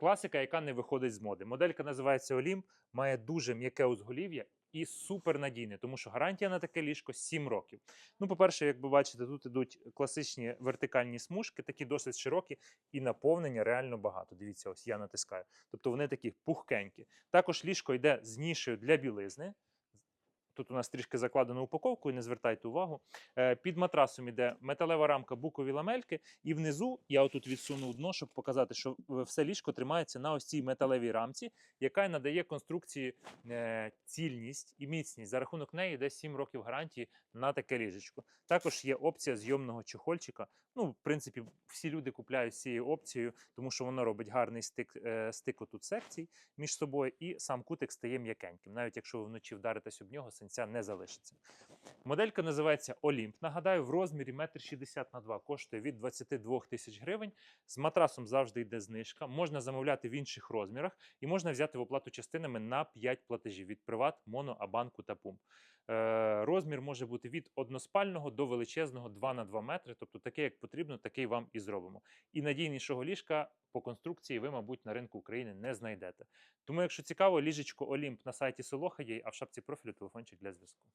Класика, яка не виходить з моди. Моделька називається Олімп, має дуже м'яке узголів'я і супернадійне, тому що гарантія на таке ліжко 7 років. Ну, по-перше, як ви бачите, тут ідуть класичні вертикальні смужки, такі досить широкі, і наповнення реально багато. Дивіться, ось я натискаю. Тобто вони такі пухкенькі. Також ліжко йде з нішею для білизни. Тут у нас трішки закладено упаковкою, не звертайте увагу. Е, Під матрасом іде металева рамка букові ламельки, і внизу я отут відсунув дно, щоб показати, що е, все ліжко тримається на ось цій металевій рамці, яка надає конструкції е, цільність і міцність. За рахунок неї йде 7 років гарантії на таке ліжечко. Також є опція зйомного чохольчика. Ну, в принципі, всі люди купляють цією опцією, тому що воно робить гарний стик, стик отут секцій між собою, і сам кутик стає м'якеньким. Навіть якщо ви вночі вдаритесь об нього, синця не залишиться. Моделька називається Олімп. Нагадаю, в розмірі 1,60 на 2 коштує від 22 тисяч гривень. З матрасом завжди йде знижка. Можна замовляти в інших розмірах і можна взяти в оплату частинами на 5 платежів від Приват, Моно, Абанку та Пум. Е, розмір може бути від односпального до величезного 2 на 2 метри. Тобто такий, як потрібно, такий вам і зробимо. І надійнішого ліжка по конструкції ви, мабуть, на ринку України не знайдете. Тому, якщо цікаво, ліжечко Олімп на сайті Солоха є, а в шапці профілю телефончик для зв'язку.